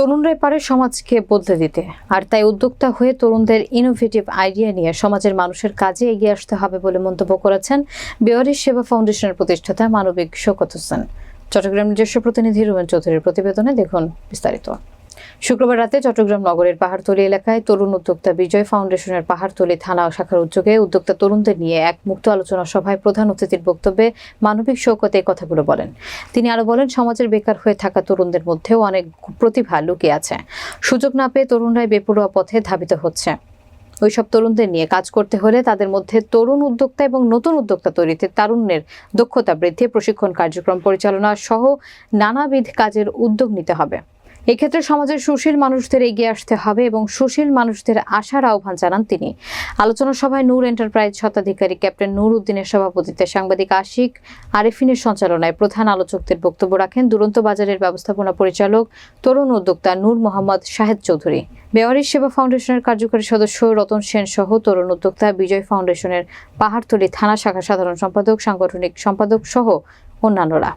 তরুণরাই পারে সমাজকে বদলে দিতে। আর তাই উদ্যোক্তা হয়ে তরুণদের ইনোভেটিভ আইডিয়া নিয়ে সমাজের মানুষের কাজে এগিয়ে আসতে হবে বলে মন্তব্য করেছেন বেওয়ারি সেবা ফাউন্ডেশনের প্রতিষ্ঠাতা মানবিক শোকত হোসেন। চট্টগ্রাম নিজস্ব প্রতিনিধি রুমেন চৌধুরীর প্রতিবেদনে দেখুন বিস্তারিত। শুক্রবার রাতে চট্টগ্রাম নগরের পাহাড়তলী এলাকায় তরুণ উদ্যোক্তা বিজয় ফাউন্ডেশনের পাহাড়তলী থানা শাখার উদ্যোগে উদ্যোক্তা তরুণদের নিয়ে এক মুক্ত আলোচনা সভায় প্রধান অতিথির বক্তব্যে মানবিক শৌকত এই কথাগুলো বলেন। তিনি আরও বলেন, সমাজের বেকার হয়ে থাকা তরুণদের মধ্যেও অনেক প্রতিভা লুকিয়ে আছে। সুযোগ না পেয়ে তরুণরাই বেপরোয়া পথে ধাবিত হচ্ছে। ওইসব তরুণদের নিয়ে কাজ করতে হলে তাদের মধ্যে তরুণ উদ্যোক্তা এবং নতুন উদ্যোক্তা তৈরিতে তারুণ্যের দক্ষতা বৃদ্ধি, প্রশিক্ষণ কার্যক্রম পরিচালনা সহ নানাবিধ কাজের উদ্যোগ নিতে হবে। এক্ষেত্রে সমাজের সুশীল মানুষদের এগিয়ে আসতে হবে এবং সুশীল মানুষদের আশার আহ্বান জানান তিনি। আলোচনা সভায় নূর এন্টারপ্রাইজ স্বত্বাধিকারী ক্যাপ্টেন নূর উদ্দিনের সভাপতিত্বে সাংবাদিক আশিক আরেফিনের সঞ্চালনায় প্রধান আলোচকদের বক্তব্য রাখেন দুরন্ত বাজারের ব্যবস্থাপনা পরিচালক, তরুণ উদ্যোক্তা নূর মোহাম্মদ শাহেদ চৌধুরী। বেওয়ারি সেবা ফাউন্ডেশনের কার্যকরী সদস্য রতন সেন সহ তরুণ উদ্যোক্তা বিজয় ফাউন্ডেশনের পাহাড়তলী থানা শাখা সাধারণ সম্পাদক, সাংগঠনিক সম্পাদক সহ অন্যান্যরা।